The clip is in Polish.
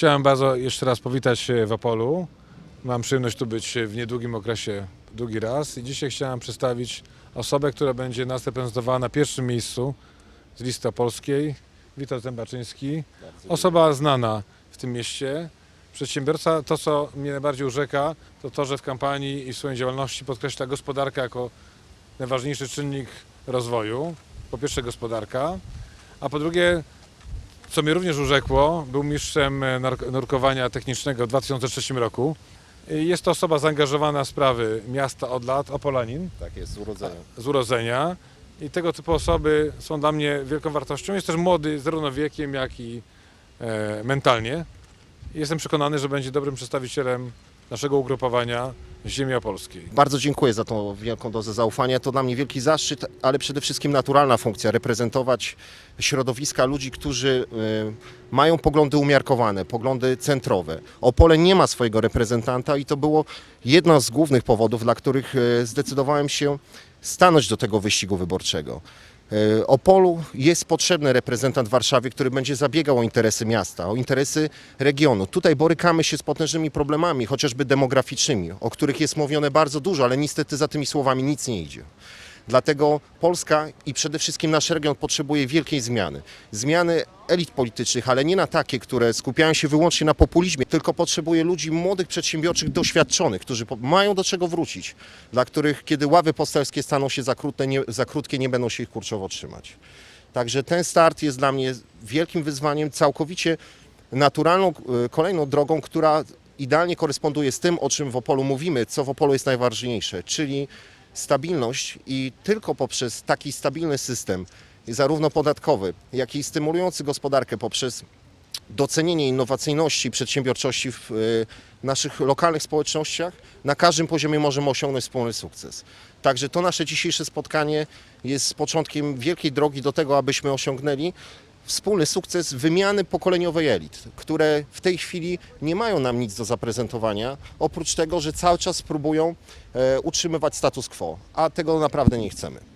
Chciałem bardzo jeszcze raz powitać w Opolu. Mam przyjemność tu być w niedługim okresie drugi raz i dzisiaj chciałem przedstawić osobę, która będzie nas reprezentowała na pierwszym miejscu z listy opolskiej. Witam Zębaczyński. Osoba znana w tym mieście. Przedsiębiorca, to co mnie najbardziej urzeka, to to, że w kampanii i w swojej działalności podkreśla gospodarkę jako najważniejszy czynnik rozwoju. Po pierwsze gospodarka, a po drugie co mnie również urzekło, był mistrzem e, nurkowania technicznego w 2003 roku. Jest to osoba zaangażowana w sprawy miasta od lat, Opolanin, Tak jest, z urodzenia. z urodzenia. I tego typu osoby są dla mnie wielką wartością. Jest też młody zarówno wiekiem, jak i e, mentalnie. Jestem przekonany, że będzie dobrym przedstawicielem naszego ugrupowania ziemi opolskiej. Bardzo dziękuję za tą wielką dozę zaufania. To dla mnie wielki zaszczyt, ale przede wszystkim naturalna funkcja reprezentować środowiska ludzi, którzy y, mają poglądy umiarkowane, poglądy centrowe. Opole nie ma swojego reprezentanta i to było jedno z głównych powodów, dla których y, zdecydowałem się stanąć do tego wyścigu wyborczego. Y, Opolu jest potrzebny reprezentant w Warszawie, który będzie zabiegał o interesy miasta, o interesy regionu. Tutaj borykamy się z potężnymi problemami, chociażby demograficznymi, o których jest mówione bardzo dużo, ale niestety za tymi słowami nic nie idzie. Dlatego Polska i przede wszystkim nasz region potrzebuje wielkiej zmiany. Zmiany elit politycznych, ale nie na takie, które skupiają się wyłącznie na populizmie, tylko potrzebuje ludzi młodych, przedsiębiorczych, doświadczonych, którzy mają do czego wrócić, dla których kiedy ławy poselskie staną się za krótkie, nie, za krótkie, nie będą się ich kurczowo trzymać. Także ten start jest dla mnie wielkim wyzwaniem, całkowicie naturalną e, kolejną drogą, która idealnie koresponduje z tym, o czym w Opolu mówimy, co w Opolu jest najważniejsze, czyli stabilność i tylko poprzez taki stabilny system, zarówno podatkowy, jak i stymulujący gospodarkę poprzez docenienie innowacyjności przedsiębiorczości w e, naszych lokalnych społecznościach, na każdym poziomie możemy osiągnąć wspólny sukces. Także to nasze dzisiejsze spotkanie jest początkiem wielkiej drogi do tego, abyśmy osiągnęli wspólny sukces wymiany pokoleniowej elit, które w tej chwili nie mają nam nic do zaprezentowania, oprócz tego, że cały czas próbują e, utrzymywać status quo, a tego naprawdę nie chcemy.